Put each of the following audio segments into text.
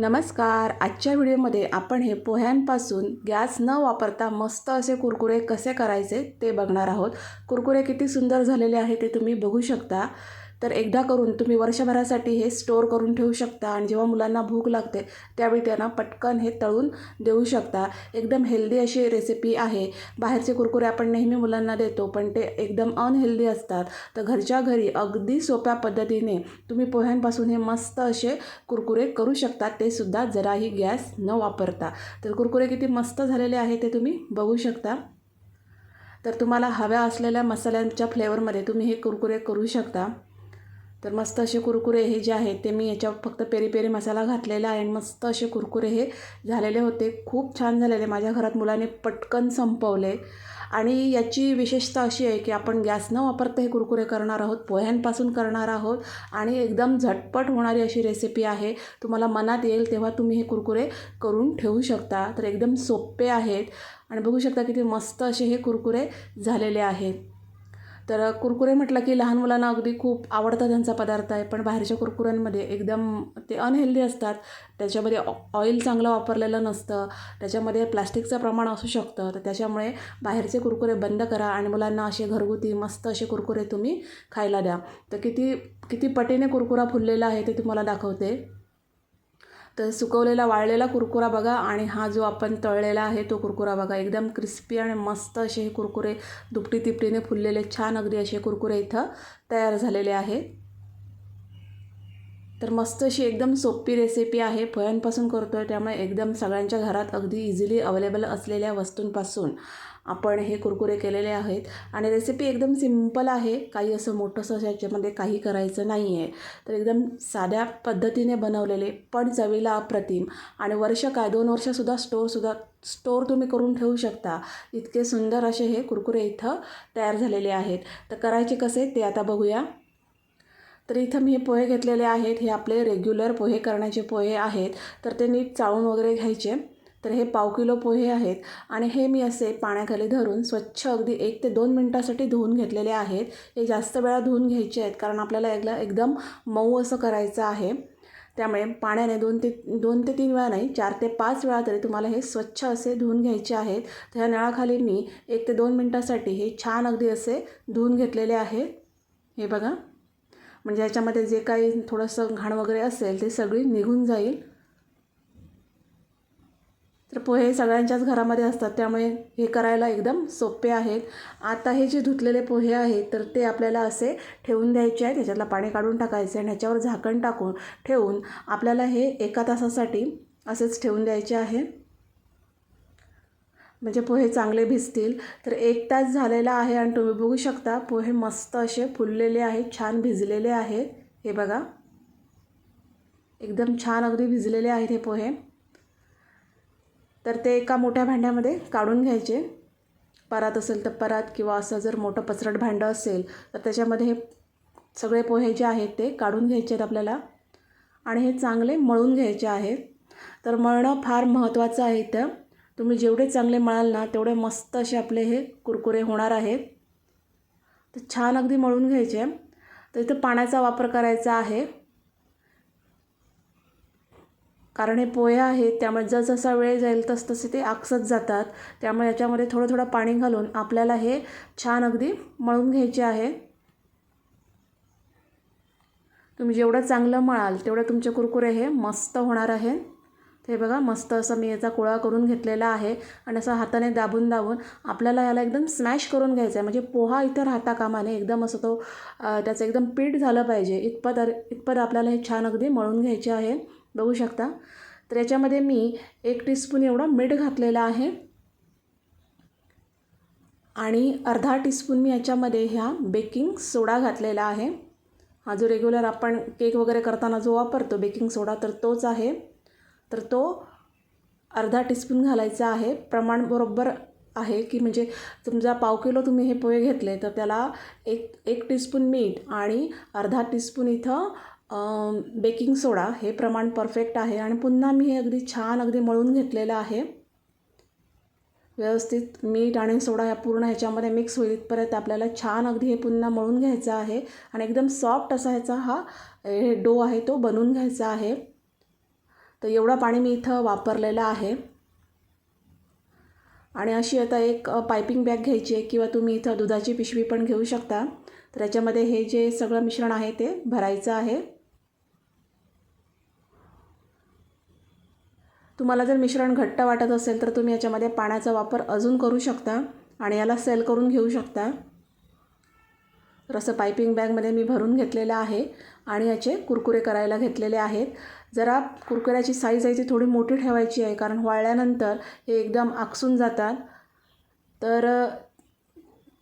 नमस्कार. आजच्या व्हिडिओमध्ये आपण हे पोह्यांपासून गॅस न वापरता मस्त असे कुरकुरे कसे करायचे ते बघणार आहोत. कुरकुरे किती सुंदर झालेले आहे ते तुम्ही बघू शकता. तर एकदा करून तुम्ही वर्षभरासाठी हे स्टोअर करून ठेवू शकता आणि जेव्हा मुलांना भूक लागते त्यावेळी त्यांना पटकन हे तळून देऊ शकता. एकदम हेल्दी अशी रेसिपी आहे. बाहेरचे कुरकुरे आपण नेहमी मुलांना देतो पण ते एकदम अनहेल्दी असतात. तर घरच्या घरी अगदी सोप्या पद्धतीने तुम्ही पोह्यांपासून हे मस्त असे कुरकुरे करू शकता. ते सुद्धा जराही गॅस न वापरता. तर कुरकुरे किती मस्त झालेले आहे ते तुम्ही बघू शकता. तर तुम्हाला हव्या असलेल्या मसाल्यांच्या फ्लेवरमध्ये तुम्ही हे कुरकुरे करू शकता. तर मस्त असे कुरकुरे हे जे आहेत ते मी याच्यावर फक्त पेरी पेरी मसाला घातलेला आहे आणि मस्त असे कुरकुरे हे झालेले होते. खूप छान झालेले. माझ्या घरात मुलाने पटकन संपवले. आणि याची विशेषता अशी आहे की आपण गॅस न वापरता हे कुरकुरे करणार आहोत पोह्यांपासून करणार आहोत आणि एकदम झटपट होणारी अशी रेसिपी आहे. तुम्हाला मनात येईल तेव्हा तुम्ही हे कुरकुरे करून ठेवू शकता. तर एकदम सोपे आहेत. आणि बघू शकता किती मस्त असे हे कुरकुरे झालेले आहेत. तर कुरकुरे म्हटलं की लहान मुलांना अगदी खूप आवडता त्यांचा पदार्थ आहे. पण बाहेरच्या कुरकुऱ्यांमध्ये एकदम ते अनहेल्दी असतात. त्याच्यामध्ये ऑ ऑइल चांगलं वापरलेलं नसतं. त्याच्यामध्ये प्लास्टिकचं प्रमाण असू शकतं. तर त्याच्यामुळे बाहेरचे कुरकुरे बंद करा आणि मुलांना असे घरगुती मस्त असे कुरकुरे तुम्ही खायला द्या. तर किती किती पटीने कुरकुरा फुललेला आहे ते तुम्हाला दाखवते. तर सुकवलेला वाळलेला कुरकुरा बघा आणि हा जो आपण तळलेला आहे तो कुरकुरा बघा. एकदम क्रिस्पी आणि मस्त असे हे कुरकुरे दुपटी तिपटीने फुललेले छान अगदी असे कुरकुरे इथं तयार झालेले आहे. तर मस्त अशी एकदम सोपी रेसिपी आहे. फळांपासून करतो आहे त्यामुळे एकदम सगळ्यांच्या घरात अगदी इझिली अवेलेबल असलेल्या वस्तूंपासून. आपण हे कुरकुरे केलेले आहेत. आणि रेसिपी एकदम सिंपल आहे. काही असं मोठंसं याच्यामध्ये काही करायचं नाही आहे तर एकदम साध्या पद्धतीने बनवलेले पण चवीला अप्रतिम. आणि वर्ष काय दोन वर्षसुद्धा स्टोअरसुद्धा स्टोर तुम्ही करून ठेवू शकता. इतके सुंदर असे हे कुरकुरे इथं तयार झालेले आहेत. तर करायचे कसे ते आता बघूया. तर इथं मी हे पोहे घेतलेले आहेत. हे आपले रेग्युलर पोहे करण्याचे पोहे आहेत. तर ते नीट चाळून वगैरे घ्यायचे. तर हे पाव किलो पोहे आहेत आणि हे मी असे पाण्याखाली धरून स्वच्छ अगदी एक ते दोन मिनटासाठी धुवून घेतलेले आहेत. हे जास्त वेळा धुवून घ्यायचे आहेत कारण आपल्याला एकदा एकदम मऊ असं करायचं आहे. त्यामुळे पाण्याने दोन ते दोन ते तीन वेळा नाही चार ते पाच वेळा तरी तुम्हाला हे स्वच्छ असे धुवून घ्यायचे आहेत. तर ह्या नळाखाली मी एक ते दोन मिनटासाठी हे छान अगदी असे धुवून घेतलेले आहेत. हे बघा. म्हणजे याच्यामध्ये जे काही थोडंसं घाण वगैरे असेल ते सगळी निघून जाईल. तर पोहे सगळ्यांच्याच घरामध्ये असतात. त्यामुळे हे करायला एकदम सोपे आहेत. आता हे जे धुतलेले पोहे आहेत तर ते आपल्याला असे ठेवून द्यायचे आहेत त्याच्यातलं पाणी काढून टाकायचे आणि ह्याच्यावर झाकण टाकून ठेवून आपल्याला हे एका तासासाठी असेच ठेवून द्यायचे आहे. म्हणजे पोहे चांगले भिजतील. तर एक तास झालेला आहे आणि तुम्ही बघू शकता पोहे मस्त असे फुललेले आहेत छान भिजलेले आहेत. हे बघा. एकदम छान अगदी भिजलेले आहेत हे पोहे. तर ते एका मोठ्या भांड्यामध्ये काढून घ्यायचे. परात असेल तर परात किंवा असं जर मोठं पसरट भांडं असेल तर त्याच्यामध्ये हे सगळे पोहे जे आहेत ते काढून घ्यायचे आहेत आपल्याला. आणि हे चांगले मळून घ्यायचे आहेत. तर मळणं फार महत्त्वाचं आहे इथं. तुम्ही जेवढे चांगले मळाल ना तेवढे मस्त असे आपले हे कुरकुरे होणार आहेत. तर छान अगदी मळून घ्यायचे. तर इथं पाण्याचा वापर करायचा आहे. कारण हे पोहे आहेत त्यामुळे जसजसा वेळ जाईल तसतसे ते आकसत जातात. त्यामुळे याच्यामध्ये थोडं थोडं पाणी घालून आपल्याला हे छान अगदी मळून घ्यायचे आहे. तुम्ही जेवढं चांगलं मळाल तेवढं तुमचे कुरकुरे हे मस्त होणार आहे. ते बघा मस्त असं मी याचा कोळा करून घेतलेला आहे आणि असं हाताने दाबून दाबून आपल्याला याला एकदम स्मॅश करून घ्यायचं आहे. म्हणजे पोहा इथं राहता कामाने एकदम असं तो त्याचं एकदम पीठ झालं पाहिजे. इतपत इतपत आपल्याला हे छान अगदी मळून घ्यायचे आहे. बघू शकता. तर याच्यामध्ये मी एक टीस्पून एवढं मीठ घातलेलं आहे. आणि अर्धा टीस्पून मी याच्यामध्ये ह्या बेकिंग सोडा घातलेला आहे. हा जो रेग्युलर आपण केक वगैरे करताना जो वापरतो बेकिंग सोडा तर तोच आहे. तर तो अर्धा टीस्पून घालायचा आहे. प्रमाण बरोबर आहे की म्हणजे समजा पाव किलो तुम्ही हे पोहे घेतले तर त्याला एक एक टीस्पून मीठ आणि अर्धा टीस्पून इथं बेकिंग सोडा हे प्रमाण परफेक्ट आहे आणि पुन्हा मी हे अगदी छान अगदी मळून घेतलेलं आहे. व्यवस्थित मीठ आणि सोडा ह्या पूर्ण ह्याच्यामध्ये मिक्स होईल इथपर्यंत आपल्याला छान अगदी हे पुन्हा मळून घ्यायचं आहे. आणि एकदम सॉफ्ट असा ह्याचा हा डो आहे तो बनवून घ्यायचा आहे. तर एवढं पाणी मी इथं वापरलेलं आहे. आणि अशी आता एक पायपिंग बॅग घ्यायची आहे किंवा तुम्ही इथं दुधाची पिशवी पण घेऊ शकता. तर याच्यामध्ये हे जे सगळं मिश्रण आहे ते भरायचं आहे. तुम्हाला जर मिश्रण घट्ट वाटत असेल तर तुम्ही याच्यामध्ये पाण्याचा वापर अजून करू शकता आणि याला सेल करून घेऊ शकता. तर असं पायपिंग बॅगमध्ये मी भरून घेतलेलं आहे आणि याचे कुरकुरे करायला घेतलेले आहेत. जरा कुरकुऱ्याची साईज आहे ती थोडी मोठी ठेवायची आहे कारण वाळल्यानंतर हे एकदम आकसून जातात. तर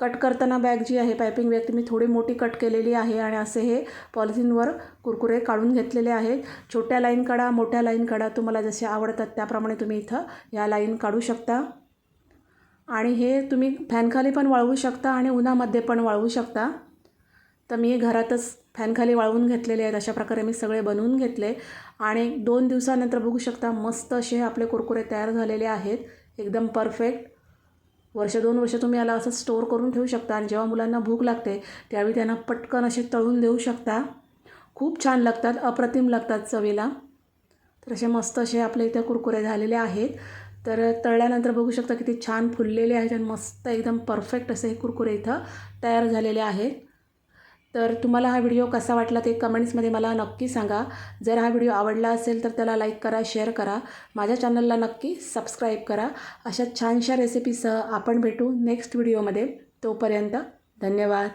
कट करताना बॅग जी आहे पायपिंग बॅग ती मी थोडी मोठी कट केलेली आहे आणि असे हे पॉलिथिनवर कुरकुरे काढून घेतलेले आहेत. छोट्या लाईन काढा मोठ्या लाईन काढा. तुम्हाला जसे आवडतात त्याप्रमाणे तुम्ही इथं ह्या लाईन काढू शकता. आणि हे तुम्ही फॅनखाली पण वाळवू शकता आणि उन्हामध्ये पण वाळवू शकता. तर मी घरातच फॅनखाली वाळवून घेतलेले आहेत. अशा प्रकारे मी सगळे बनवून घेतले. आणि दोन दिवसानंतर बघू शकता मस्त असे आपले कुरकुरे तयार झालेले आहेत. एकदम परफेक्ट. वर्ष दोन वर्ष तुम्ही याला असं स्टोअर करून ठेवू शकता आणि जेव्हा मुलांना भूक लागते त्यावेळी त्यांना पटकन असे तळून देऊ शकता. खूप छान लागतात अप्रतिम लागतात चवीला. तर असे मस्त असे आपले इथे कुरकुरे झालेले आहेत. तर तळल्यानंतर बघू शकता किती छान फुललेले आहेत आणि मस्त एकदम परफेक्ट असे हे कुरकुरे इथं तयार झालेले आहेत. तर तुम्हाला हा व्हिडिओ कसा वाटला ते कमेंट्समध्ये मला नक्की सांगा. जर हा व्हिडिओ आवडला असेल तर त्याला लाईक करा शेअर करा. माझ्या चॅनलला नक्की सबस्क्राईब करा. अशा छानशा रेसिपीसह आपण भेटू नेक्स्ट व्हिडिओमध्ये तोपर्यंत धन्यवाद.